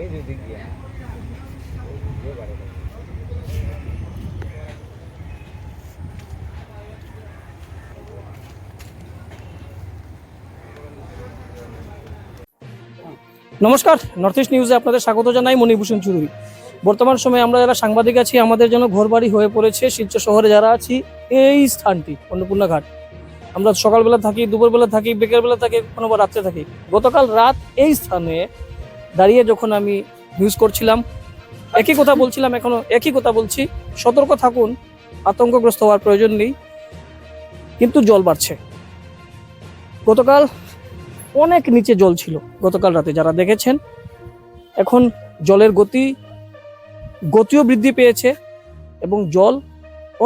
নমস্কার north east নিউজে আপনাদের স্বাগত জানাই, মণিভূষণ চৌধুরী। বর্তমান সময়ে আমরা যারা সাংবাদিক আছি, আমাদের জন্য ঘরবাড়ি হয়ে পড়েছে শিলচর শহরে যারা আছি, এই স্থানটি, অন্নপূর্ণা ঘাট। আমরা সকালবেলা থাকি, দুপুরবেলা থাকি, বিকেলবেলা থাকি, কোনো বা রাত্রে থাকি। গতকাল রাত এই স্থানে দাঁড়িয়ে যখন আমি নিউজ করছিলাম, একই কথা বলছিলাম, এখনও একই কথা বলছি। সতর্ক থাকুন, আতঙ্কগ্রস্ত হওয়ার প্রয়োজন নেই, কিন্তু জল বাড়ছে। গতকাল অনেক নিচে জল ছিল, গতকাল রাতে যারা দেখেছেন, এখন জলের গতি, গতিও বৃদ্ধি পেয়েছে এবং জল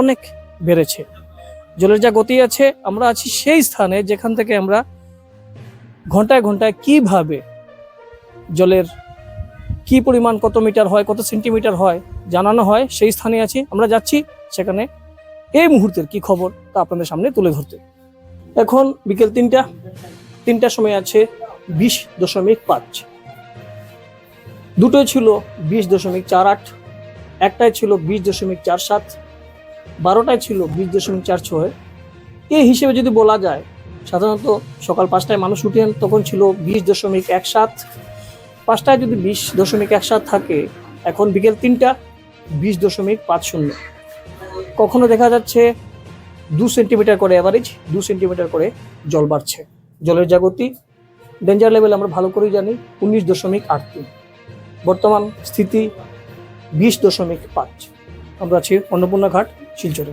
অনেক বেড়েছে। জলের যা গতি আছে, আমরা আছি সেই স্থানে যেখান থেকে আমরা ঘন্টায় ঘন্টায় কীভাবে জলের কি পরিমাণ কত মিটার হয়, কত সেন্টিমিটার হয় জানানো হয়, সেই স্থানে আছি। আমরা যাচ্ছি সেখানে। এই মুহূর্তের কি খবর তা আপনাদের সামনে তুলে ধরতে। এখন বিকেল তিনটা, তিনটার সময় আছে বিশ দশমিক পাঁচ। দুটোই ছিল বিশ দশমিক চার আট, একটাই ছিল বিশ দশমিক চার সাত বারোটায় ছিল বিশ দশমিক চার ছয়। এই হিসেবে যদি বলা যায়, সাধারণত সকাল পাঁচটায় মানুষ উঠেন, তখন ছিল বিশ দশমিক এক সাত। পাঁচটায় যদি বিশ দশমিক এক সাত থাকে, এখন বিকেল তিনটা, বিশ দশমিক পাঁচ শূন্য। কখনো দেখা যাচ্ছে দু সেন্টিমিটার করে অ্যাভারেজ দু সেন্টিমিটার করে জল বাড়ছে। জলের যা গতি ডেঞ্জার লেভেল আমরা ভালো করেই জানি, উনিশ দশমিক আট তিন। বর্তমান স্থিতি বিশ দশমিক পাঁচ। আমরা আছি অন্নপূর্ণা ঘাট, শিলচরে।